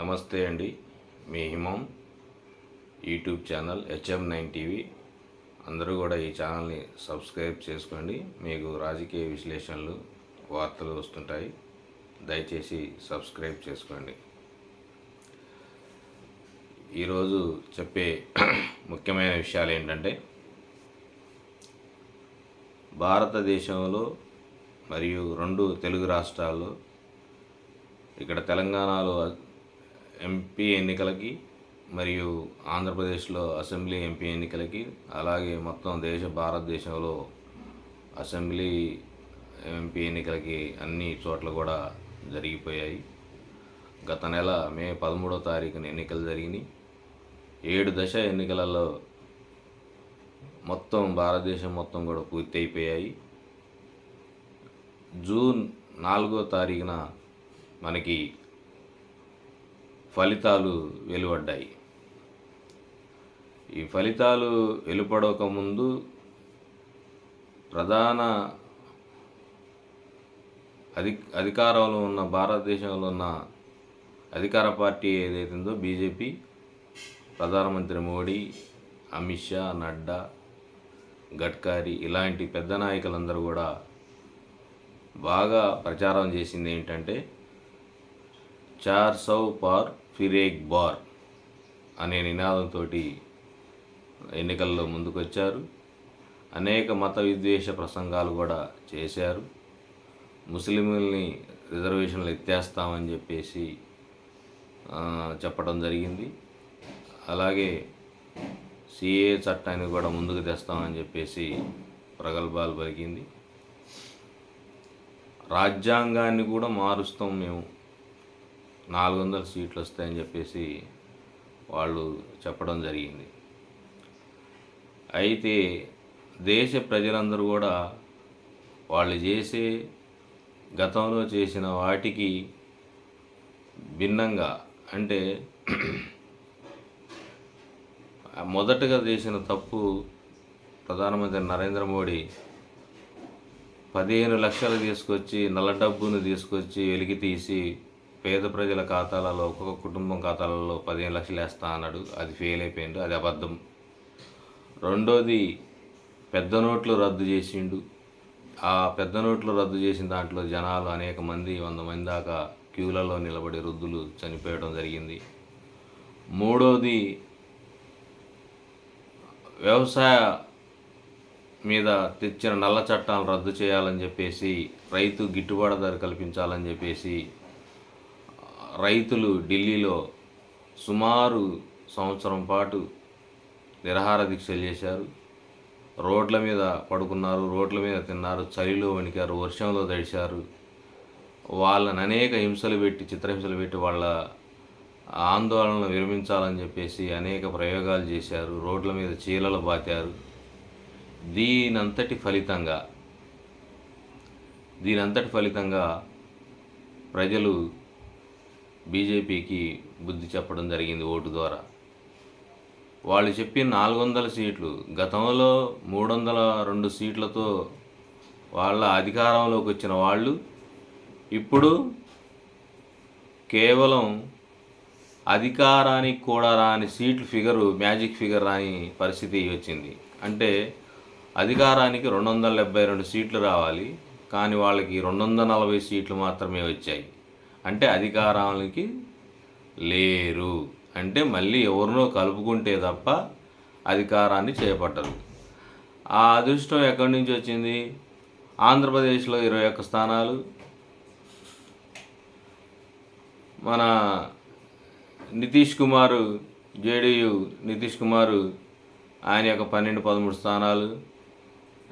నమస్తే అండి. మీ హిమం YouTube channel HM nine TV. అందరూ కూడా ఈ ఛానల్ని సబ్స్క్రైబ్ చేసుకోండి. మీకు రాజకీయ విశ్లేషణలు వార్తలు వస్తుంటాయి. దయచేసి సబ్స్క్రైబ్ చేసుకోండి. ఈరోజు చెప్పే ముఖ్యమైన విషయాలు ఏంటంటే భారతదేశంలో మరియు రెండు తెలుగు రాష్ట్రాల్లో ఇక్కడ తెలంగాణలో ఎంపీ ఎన్నికలకి మరియు ఆంధ్రప్రదేశ్లో అసెంబ్లీ ఎంపీ ఎన్నికలకి అలాగే మొత్తం దేశ భారతదేశంలో అసెంబ్లీ ఎంపీ ఎన్నికలకి అన్ని చోట్ల కూడా జరిగిపోయాయి. గత నెల మే పదమూడో తారీఖున ఎన్నికలు జరిగినాయి. ఏడు దశ ఎన్నికలలో మొత్తం భారతదేశం మొత్తం కూడా పూర్తి అయిపోయాయి జూన్ నాలుగో తారీఖున మనకి ఫలితాలు వెలువడ్డాయి. ఈ ఫలితాలు వెలుపడకముందు ప్రధాన అధి అధికారంలో ఉన్న భారతదేశంలో ఉన్న అధికార పార్టీ ఏదైతుందో బీజేపీ ప్రధానమంత్రి మోడీ అమిత్ షా నడ్డా గడ్కరీ ఇలాంటి పెద్ద నాయకులందరూ కూడా బాగా ప్రచారం చేసింది ఏంటంటే చార్ సౌ పార్ ఫిరేక్ బార్ అనే నినాదంతో ఎన్నికల్లో ముందుకొచ్చారు. అనేక మత విద్వేష ప్రసంగాలు కూడా చేశారు. ముస్లింలని రిజర్వేషన్లు ఎత్తేస్తామని చెప్పేసి చెప్పడం జరిగింది. అలాగే సిఏ చట్టాన్ని కూడా ముందుకు తెస్తామని చెప్పేసి ప్రగల్భాలు పలికింది. రాజ్యాంగాన్ని కూడా మారుస్తాం మేము. నాలుగు వందల సీట్లు వస్తాయని చెప్పేసి వాళ్ళు చెప్పడం జరిగింది. అయితే దేశ ప్రజలందరూ కూడా వాళ్ళు చేసే గతంలో చేసిన వాటికి భిన్నంగా అంటే మొదటగా చేసిన తప్పు ప్రధానమంత్రి నరేంద్ర మోడీ పదిహేను లక్షలు తీసుకొచ్చి నల్ల డబ్బును తీసుకొచ్చి వెలికి తీసి పేద ప్రజల ఖాతాలలో ఒక్కొక్క కుటుంబం ఖాతాలలో పదిహేను లక్షలు వేస్తా అన్నాడు. అది ఫెయిల్ అయిపోయిండు. అది అబద్ధం. రెండోది పెద్ద నోట్లు రద్దు చేసిండు. ఆ పెద్ద నోట్లు రద్దు చేసిన దాంట్లో జనాలు అనేక మంది వంద మంది దాకా క్యూలలో నిలబడి వృద్ధులు చనిపోయడం జరిగింది. మూడోది వ్యవసాయ మీద తెచ్చిన నల్ల చట్టాలను రద్దు చేయాలని చెప్పేసి రైతు గిట్టుబాటు ధర కల్పించాలని చెప్పేసి రైతులు ఢిల్లీలో సుమారు సంవత్సరం పాటు నిరహార దీక్షలు చేశారు. రోడ్ల మీద పడుకున్నారు రోడ్ల మీద తిన్నారు చలిలో వణికారు వర్షంలో తడిశారు. వాళ్ళని అనేక హింసలు పెట్టి చిత్రహింసలు పెట్టి వాళ్ళ ఆందోళనలు విరమించాలని చెప్పేసి అనేక ప్రయోగాలు చేశారు. రోడ్ల మీద చీలలు బాతారు. దీనంతటి ఫలితంగా దీనంతటి ఫలితంగా ప్రజలు బీజేపీకి బుద్ధి చెప్పడం జరిగింది ఓటు ద్వారా. వాళ్ళు చెప్పిన నాలుగు వందల సీట్లు గతంలో మూడు వందల రెండు సీట్లతో వాళ్ళ అధికారంలోకి వచ్చిన వాళ్ళు ఇప్పుడు కేవలం అధికారానికి కూడా రాని సీట్లు ఫిగరు మ్యాజిక్ ఫిగర్ రాని పరిస్థితి వచ్చింది. అంటే అధికారానికి రెండు వందల డెబ్బై రెండు సీట్లు రావాలి కానీ వాళ్ళకి రెండు వందల నలభై సీట్లు మాత్రమే వచ్చాయి. అంటే అధికారానికి లేరు. అంటే మళ్ళీ ఎవరినో కలుపుకుంటే తప్ప అధికారాన్ని చేపట్టరు. ఆ అదృష్టం ఎక్కడి నుంచి వచ్చింది? ఆంధ్రప్రదేశ్లో ఇరవై ఒక్క స్థానాలు. మన నితీష్ కుమార్ జేడీయు నితీష్ కుమార్ ఆయన యొక్క పన్నెండు పదమూడు స్థానాలు.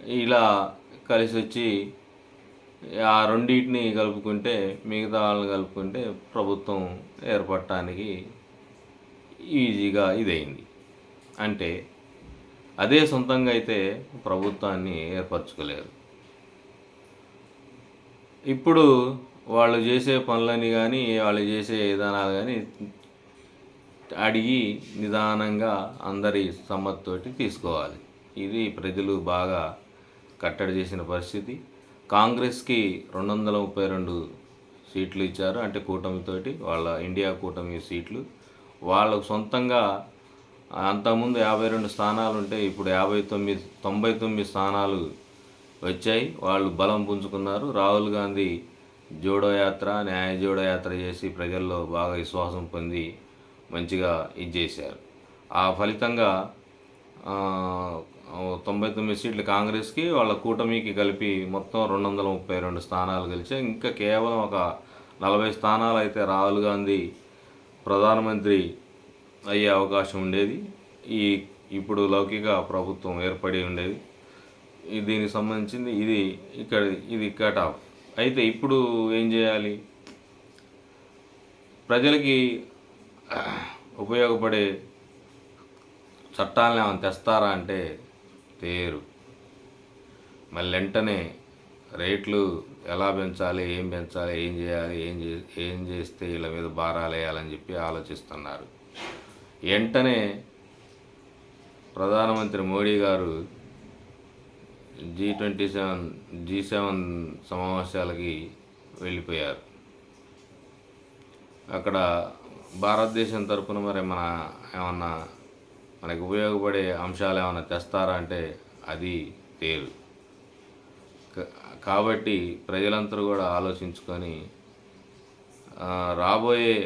ఇలా కలిసి వచ్చి ఆ రెండింటిని కలుపుకుంటే మిగతా వాళ్ళని కలుపుకుంటే ప్రభుత్వం ఏర్పడటానికి ఈజీగా ఇదైంది. అంటే అదే సొంతంగా అయితే ప్రభుత్వాన్ని ఏర్పరచుకోలేరు. ఇప్పుడు వాళ్ళు చేసే పనులని కానీ వాళ్ళు చేసే విధానాలు కానీ అడిగి నిదానంగా అందరి సమ్మతితోటి తీసుకోవాలి. ఇది ప్రజలు బాగా కట్టడి చేసిన పరిస్థితి. కాంగ్రెస్కి రెండు వందల ముప్పై రెండు సీట్లు ఇచ్చారు. అంటే కూటమితోటి వాళ్ళ ఇండియా కూటమి సీట్లు. వాళ్ళకు సొంతంగా అంతకుముందు యాభై రెండు స్థానాలు ఉంటే ఇప్పుడు యాభై తొమ్మిది తొంభై తొమ్మిది స్థానాలు వచ్చాయి. వాళ్ళు బలం పుంజుకున్నారు. రాహుల్ గాంధీ జోడో యాత్ర న్యాయ జోడో యాత్ర చేసి ప్రజల్లో బాగా విశ్వాసం పొంది మంచిగా ఇది చేశారు. ఆ ఫలితంగా తొంభై తొమ్మిది సీట్లు కాంగ్రెస్కి వాళ్ళ కూటమికి కలిపి మొత్తం రెండు వందల ముప్పై రెండు స్థానాలు గెలిచి ఇంకా కేవలం ఒక నలభై స్థానాలు అయితే రాహుల్ గాంధీ ప్రధానమంత్రి అయ్యే అవకాశం ఉండేది. ఈ ఇప్పుడు లౌకిక ప్రభుత్వం ఏర్పడి ఉండేది. దీనికి సంబంధించింది ఇది ఇక్కడ ఇది కట్ ఆఫ్. అయితే ఇప్పుడు ఏం చేయాలి? ప్రజలకి ఉపయోగపడే చట్టాలని ఏమైనా తెస్తారా అంటే తేరు. మళ్ళీ వెంటనే రేట్లు ఎలా పెంచాలి ఏం పెంచాలి ఏం చేయాలి ఏం చే ఏం చేస్తే వీళ్ళ మీద భారాలు వేయాలని చెప్పి ఆలోచిస్తున్నారు. వెంటనే ప్రధానమంత్రి మోడీ గారు G twenty seven G seven సమావేశాలకి వెళ్ళిపోయారు. అక్కడ భారతదేశం తరఫున మరి మన ఏమన్నా మనకు ఉపయోగపడే అంశాలు ఏమైనా తెస్తారా అంటే అది తేలు. కాబట్టి ప్రజలందరూ కూడా ఆలోచించుకొని రాబోయే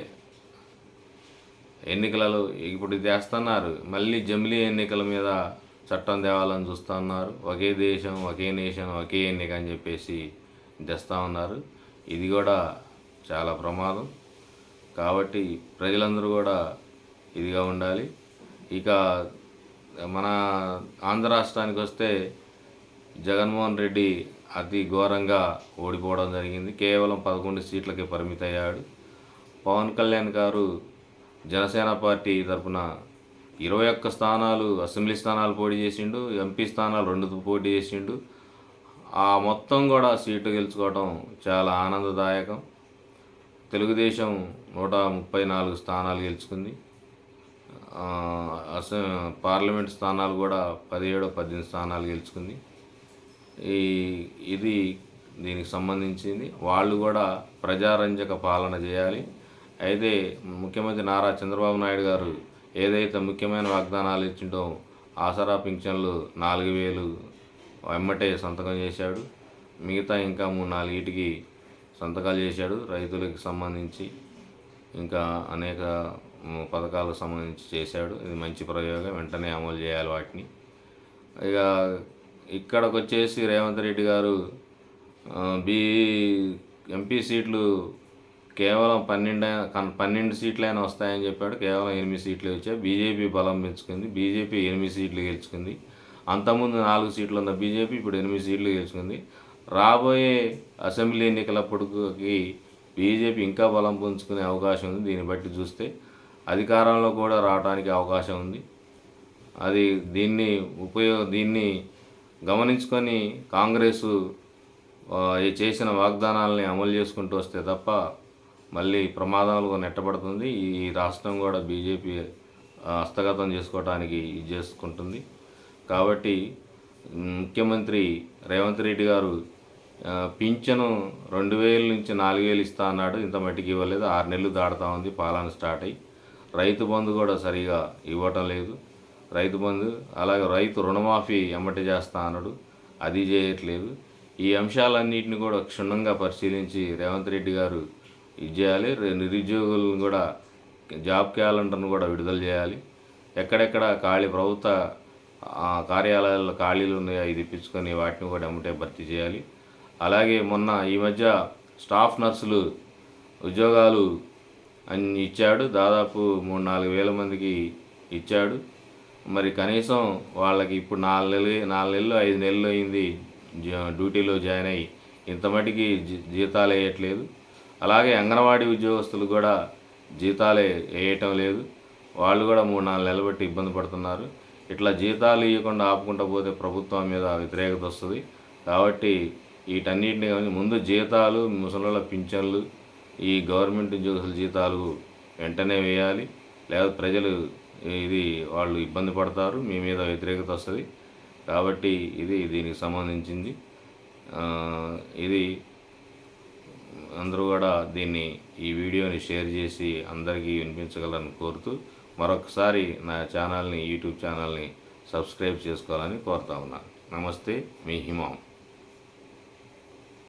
ఎన్నికలలో ఇప్పుడు చేస్తున్నారు మళ్ళీ జమిలీ ఎన్నికల మీద చట్టం తేవాలని చూస్తున్నారు ఒకే దేశం ఒకే నేషన్ ఒకే ఎన్నిక అని చెప్పేసి తెస్తా ఉన్నారు. ఇది కూడా చాలా ప్రమాదం. కాబట్టి ప్రజలందరూ కూడా ఇదిగా ఉండాలి. ఇక మన ఆంధ్ర రాష్ట్రానికి వస్తే జగన్మోహన్ రెడ్డి అతి ఘోరంగా ఓడిపోవడం జరిగింది. కేవలం పదకొండు సీట్లకే పరిమితయ్యాడు. పవన్ కళ్యాణ్ గారు జనసేన పార్టీ తరపున ఇరవై ఒక్క స్థానాలు అసెంబ్లీ స్థానాలు పోటీ చేసిండు ఎంపీ స్థానాలు రెండు పోటీ చేసిండు. ఆ మొత్తం కూడా సీటు గెలుచుకోవడం చాలా ఆనందదాయకం. తెలుగుదేశం నూట ముప్పై నాలుగు స్థానాలు గెలుచుకుంది. అస పార్లమెంట్ స్థానాలు కూడా పదిహేడు పద్దెనిమిది స్థానాలు గెలుచుకుంది. ఈ ఇది దీనికి సంబంధించింది. వాళ్ళు కూడా ప్రజారంజక పాలన చేయాలి. అయితే ముఖ్యమంత్రి నారా చంద్రబాబు నాయుడు గారు ఏదైతే ముఖ్యమైన వాగ్దానాలు ఇచ్చిండో ఆసరా పింఛన్లు నాలుగు వేలు వెమ్మటే సంతకం చేశాడు. మిగతా ఇంకా మూడు నాలుగిటికి సంతకాలు చేశాడు. రైతులకు సంబంధించి ఇంకా అనేక పథకాలకు సంబంధించి చేశాడు. ఇది మంచి ప్రయోగం. వెంటనే అమలు చేయాలి వాటిని. ఇక ఇక్కడికి వచ్చేసి రేవంత్ రెడ్డి గారు బీ ఎంపీ సీట్లు కేవలం పన్నెండు పన్నెండు సీట్లైనా వస్తాయని చెప్పాడు. కేవలం ఎనిమిది సీట్లు వచ్చాయి. బీజేపీ బలం పెంచుకుంది. బీజేపీ ఎనిమిది సీట్లు గెలుచుకుంది. అంతకుముందు నాలుగు సీట్లు ఉన్న బీజేపీ ఇప్పుడు ఎనిమిది సీట్లు గెలుచుకుంది. రాబోయే అసెంబ్లీ ఎన్నికలప్పటికి బీజేపీ ఇంకా బలం పుంజుకునే అవకాశం ఉంది. దీన్ని బట్టి చూస్తే అధికారంలో కూడా రావడానికి అవకాశం ఉంది. అది దీన్ని ఉపయోగ దీన్ని గమనించుకొని కాంగ్రెస్ చేసిన వాగ్దానాలని అమలు చేసుకుంటూ వస్తే తప్ప మళ్ళీ ప్రమాదాలకు నెట్టబడుతుంది. ఈ రాష్ట్రం కూడా బీజేపీ హస్తగతం చేసుకోవడానికి ఇది చేసుకుంటుంది. కాబట్టి ముఖ్యమంత్రి రేవంత్ రెడ్డి గారు పింఛను రెండు వేల నుంచి నాలుగు వేలు ఇస్తా అన్నాడు. ఇంత మట్టికి ఇవ్వలేదు. ఆరు నెలలు దాడుతూ ఉంది. పాలన స్టార్ట్ అయ్యి రైతు బంధు కూడా సరిగా ఇవ్వటం లేదు. రైతు బంధు అలాగే రైతు రుణమాఫీ ఎమ్మటి చేస్తా అనడు అది చేయట్లేదు. ఈ అంశాలన్నింటిని కూడా క్షుణ్ణంగా పరిశీలించి రేవంత్ రెడ్డి గారు ఇది చేయాలి. నిరుద్యోగులను కూడా జాబ్ క్యాలెండర్ను కూడా విడుదల చేయాలి. ఎక్కడెక్కడ ఖాళీ ప్రభుత్వ కార్యాలయాల్లో ఖాళీలు ఉన్నాయో ఇది ఇప్పించుకొని వాటిని కూడా ఎమ్మటే భర్తీ చేయాలి. అలాగే మొన్న ఈ మధ్య స్టాఫ్ నర్సులు ఉద్యోగాలు అన్ని ఇచ్చాడు. దాదాపు మూడు నాలుగు వేల మందికి ఇచ్చాడు. మరి కనీసం వాళ్ళకి ఇప్పుడు నాలుగు నెలలు నాలుగు నెలలు ఐదు నెలలు అయింది జ- డ్యూటీలో జాయిన్ అయ్యి ఇంత మటుకి జీ- జీతాలు వేయట్లేదు. అలాగే అంగన్వాడీ ఉద్యోగస్తులు కూడా జీతాలే వేయటం లేదు. వాళ్ళు కూడా మూడు నాలుగు నెలలు బట్టి ఇబ్బంది పడుతున్నారు. ఇట్లా జీతాలు ఇవ్వకుండా ఆపుకుంటూ పోతే ప్రభుత్వం మీద వ్యతిరేకత వస్తుంది. కాబట్టి వీటన్నిటిని ముందు జీతాలు ముసలిళ్ళ పింఛన్లు ఈ గవర్నమెంట్ ఉద్యోగుల జీతాలు వెంటనే వేయాలి. లేదా ప్రజలు ఇది వాళ్ళు ఇబ్బంది పడతారు. మీ మీద వ్యతిరేకత వస్తుంది. కాబట్టి ఇది దీనికి సంబంధించింది. ఇది అందరూ కూడా దీన్ని ఈ వీడియోని షేర్ చేసి అందరికీ వినిపించగలని కోరుతూ మరొకసారి నా ఛానల్ని యూట్యూబ్ ఛానల్ని సబ్స్క్రైబ్ చేసుకోవాలని కోరుతా ఉన్నాను నమస్తే మీ హిమాం.